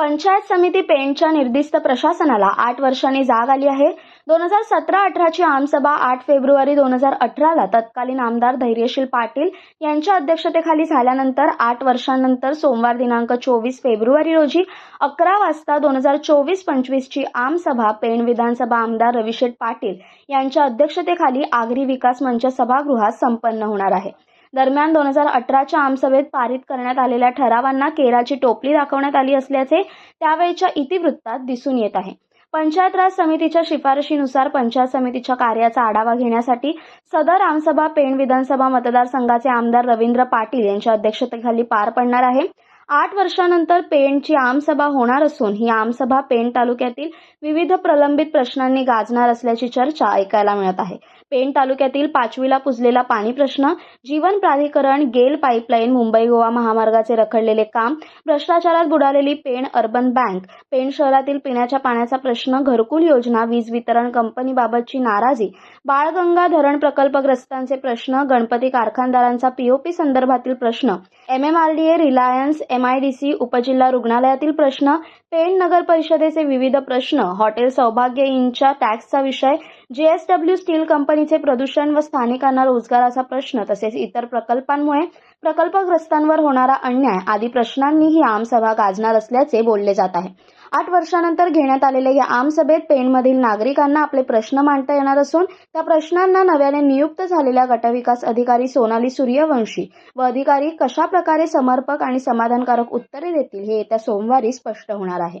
पंचायत समिती पेणच्या निर्दिष्ट प्रशासनाला आठ वर्षांनी जाग आली आहे. दोन हजार सतरा अठराची आमसभा आठ फेब्रुवारी दोन हजार अठराला तत्कालीन आमदार धैर्यशील पाटील यांच्या अध्यक्षतेखाली झाल्यानंतर आठ वर्षांनंतर सोमवार दिनांक चोवीस फेब्रुवारी रोजी अकरा वाजता दोन हजार चोवीस पंचवीसची आमसभा पेण विधानसभा आमदार रविशेठ पाटील यांच्या अध्यक्षतेखाली आगरी विकास मंच सभागृहात संपन्न होणार आहे. दरम्यान दोन हजार अठराच्या आमसभेत पारित करण्यात आलेल्या ठरावांना केराची टोपली दाखवण्यात आली असल्याचे त्यावेळच्या इतिवृत्तात दिसून येत आहे. पंचायत राज समितीच्या शिफारशीनुसार पंचायत समितीच्या कार्याचा आढावा घेण्यासाठी सदर आमसभा पेण विधानसभा मतदारसंघाचे आमदार रवींद्र पाटील यांच्या अध्यक्षतेखाली पार पडणार आहे. आठ वर्षानंतर पेणची आमसभा होणार असून ही आमसभा पेण तालुक्यातील विविध प्रलंबित प्रश्नांनी गाजणार असल्याची चर्चा ऐकायला मिळत आहे. पेण तालुक्यातील पाचवीला पुजलेला पाणी प्रश्न जीवन प्राधिकरण गेल पाईपलाईन मुंबई गोवा महामार्गाचे रखडलेले काम भ्रष्टाचारात बुडालेली पेण अर्बन बँक पेण शहरातील पिण्याच्या पाण्याचा प्रश्न घरकुल योजना वीज वितरण कंपनीबाबतची नाराजी बाळगंगा धरण प्रकल्पग्रस्तांचे प्रश्न गणपती कारखानदारांचा पीओपी संदर्भातील प्रश्न एमएमआरडीए रिलायन्स एमआयडीसी उपजिल्हा रुग्णालयातील प्रश्न पेण नगर परिषदेचे विविध प्रश्न हॉटेल सौभाग्य इनच्या टॅक्सचा विषय जेएसडब्ल्यू स्टील कंपनीचे प्रदूषण व स्थानिकांना रोजगाराचा प्रश्न तसेच इतर प्रकल्पांमुळे प्रकल्पग्रस्तांवर होणारा अन्याय आदी प्रश्नांनी ही आमसभा गाजणार असल्याचे बोलले जात आहे. आठ वर्षानंतर घेण्यात आलेल्या या आमसभेत पेणमधील नागरिकांना आपले प्रश्न मांडता येणार असून त्या प्रश्नांना नव्याने नियुक्त झालेल्या गटविकास अधिकारी सोनाली सूर्यवंशी व अधिकारी कशा प्रकारे समर्पक आणि समाधानकारक उत्तरे देतील हे येत्या सोमवारी स्पष्ट होणार आहे.